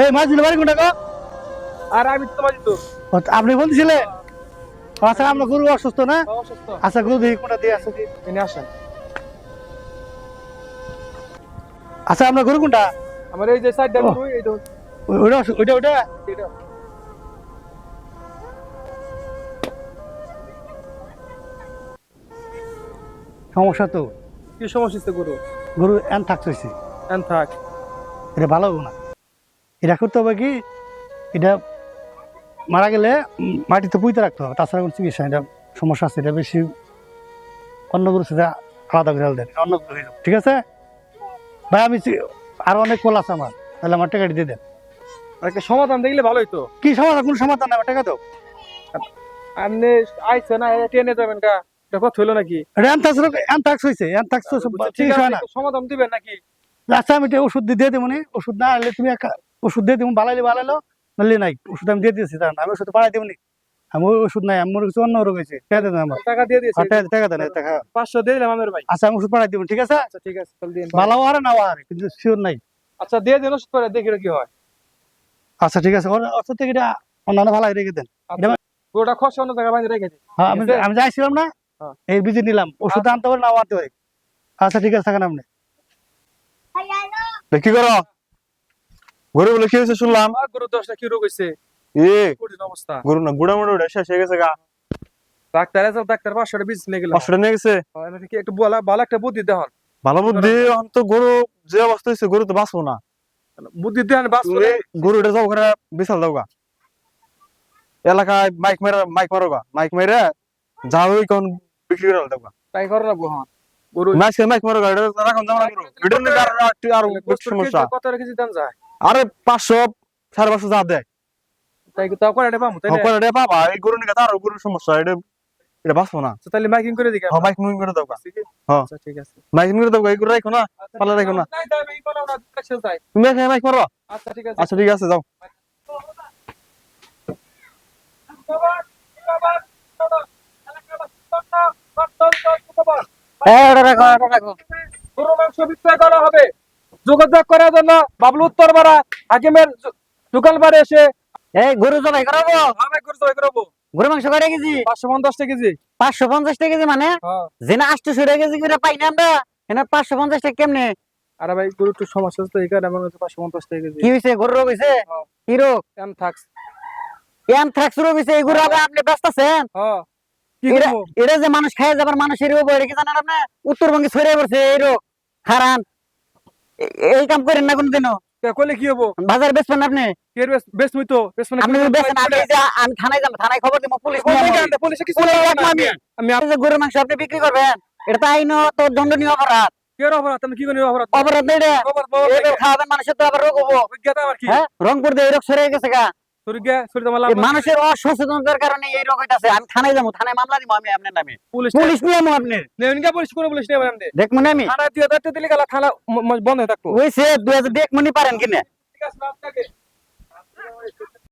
এই মাছ দিলে বাড়ি কোনটা গো? আর আমি তো আপনি বলছিলেন? আচ্ছা আমরা গরু অসুস্থ না? অসুস্থ। আচ্ছা গরু দেখি কোনটা দিয়ে এনে আসেন। আচ্ছা আমরা গরু কোনটা? আমার এই যে সাইডটা ও। গরু এই তো ওইটা ওইটা এটা সমস্যা তো। কি সমস্যা গরু? গরু এন থাকতেছে এন থাক। এটা ভালো না এটা করতে হবে কি এটা মারা গেলে মাটিতে পুঁতে রাখতে হবে। তাছাড়া কোনো চিকিৎসা এটা সমস্যা আছে এটা বেশি অন্য গরু সেটা আলাদা করে দেন অন্য গরু ঠিক আছে? ভাই আমি চি- আরও অনেক কল আছে আমার তাহলে আমার টাকাটি দিয়ে দেন। একটা সমাধান দেখলে ভালোই তো। কি সমাধান? কোন সমাধান আমার টাকা তো। আপনি আইছে না ট্রেনে যাবেন কা? এটা কথা হইল নাকি? অ্যানথাক্স অ্যানথাক্স হয়েছে অ্যানথাক্স তো ঠিক হয় না। সমাধান দিবেন নাকি? আচ্ছা আমি ওষুধ দিয়ে দেবো ওষুধ না আনলে তুমি একটা ওষুধ দিয়ে দেবো বালাইলে বালাইলো নাহলে নাই। ওষুধ আমি দিয়ে দিয়েছি তার আমি ওষুধ পাড়াই দেবো নি আমি ওই ওষুধ নাই আমার কিছু অন্য রোগ হয়েছে। টাকা দেন আমার। টাকা দিয়ে দিয়েছে। টাকা টাকা দেন টাকা। পাঁচশো দিয়ে দিলাম আমার ভাই। আচ্ছা আমি ওষুধ পাড়াই দেবো ঠিক আছে? আচ্ছা ঠিক আছে তাহলে দিন। ভালো আর না আর কিন্তু শিওর নাই। আচ্ছা দিয়ে দিন ওষুধ করে দেখি কি হয়। আচ্ছা ঠিক আছে ওর ওষুধ থেকে এটা অন্যান্য ভালো রেখে দেন। গরুটা খসে অন্য জায়গায় বাইরে রেখে দিন। হ্যাঁ আমি? আমি যাইছিলাম না হ্যাঁ। এই বিজি নিলাম ওষুধ আনতে পারে নাও আনতে পারে আচ্ছা ঠিক আছে থাকেন আপনি। কি করো। গরু বলে কি হয়েছে শুনলাম? গরু দশটা কি রোগ হয়েছে? এ অবস্থা। গরু না গুড়া মুড়া উঠে শেষ হয়ে গেছে গা। ডাক্তার এসব ডাক্তার পাঁচশোটা বিষ নিয়ে গেলাম কষ্টটা নিয়ে গেছে? একটু বলা ভালো একটা বুদ্ধি দেন ভালো বুদ্ধি এখন তো গরু যে অবস্থা হয়েছে গরু তো বাঁচবো না। বুদ্ধি দেন করে গরুটা যাও করে বিশাল দাও গা। এলাকায় মাইক মেরা মাইক মারো গা। মাইক মেরে যা ওই কোন বিক্রি করে দাও গা। তাই করো না হ্যাঁ গরু মাইক মাইক মারো গা এটা রাখুন না গরু। এটা আর সমস্যা। কত রেখেছি দাম যায়? আরে পাঁচশো সাড়ে পাঁচশো যা দেয় এটা সমস্যা বাঁচবো না আচ্ছা, তাহলে মাইকিং করে দিকে হ্যাঁ মাইক করে দাও হ্যাঁ। আচ্ছা ঠিক আছে মাইক করে দাও গা রাখো না পালা রাখো না নাই দাম এই কোনো না দেখছেন তাই তুমি এখানে মাইক মারো আচ্ছা ঠিক আছে আচ্ছা ঠিক আছে যাও গরু মাংস বিক্রয় করা হবে যোগাযোগ করার জন্য বাবলু উত্তরপাড়া হাকিমের জ- দোকান বাড়ি এসে এই গরু জবাই করাবো? আমি করে জয় করব। গরু মাংস কয়টা কেজি? পাঁচশো পঞ্চাশ টাকা কেজি। পাঁচশো কেজি মানে? হ্যাঁ। যেনা আটশো কেজি করে পাই না আমরা। এনা পাঁচশো পঞ্চাশ টাকা কেমনে? আরে ভাই গরু একটু সমস্যা তো এই কারণে আমার পাঁচশো পঞ্চাশ টাকা কেজি। কি হয়েছে গরু রোগ হয়েছে হ্যাঁ। কি রোগ? থাকস অ্যানথ্রাক্স রোগ হয়েছে এই গরু আবার আপনি ব্যস্ত আছেন? হ্যাঁ। কি এটা যে মানুষ খায় যাবার মানুষের রোগ এটা কি জানেন আপনি? উত্তরবঙ্গে ছড়িয়ে পড়ছে এই রোগ। হারান। এই কাম করেন না কোনদিনও। তা করলে কি হব? বাজার বেচবেন আপনি? বেশ হইতো আপনি বেচেন আমি আমি থানায় যাব থানায় খবর দেব পুলিশ। পুলিশে কিছু আমি। এই যে গরুর মাংস আপনি বিক্রি করবেন এটা তো আইন তো দণ্ডনীয় অপরাধ। রংপুর দিয়ে রোগ সরে গেছে গা। মানুষের অসচেতনতার কারণে এই রকম আছে আমি থানায় যাব থানায় মামলা দিব আমি আপনার নামে। পুলিশ পুলিশ নিয়ে আপনি। পুলিশ করে পুলিশ নেবেন দেখব না আমি। থানা দিলে গেলা বন্ধ হয়ে থাকব। ওই সে দুই হাজার দেখ মনি পারেন কিনা। ঠিক আছে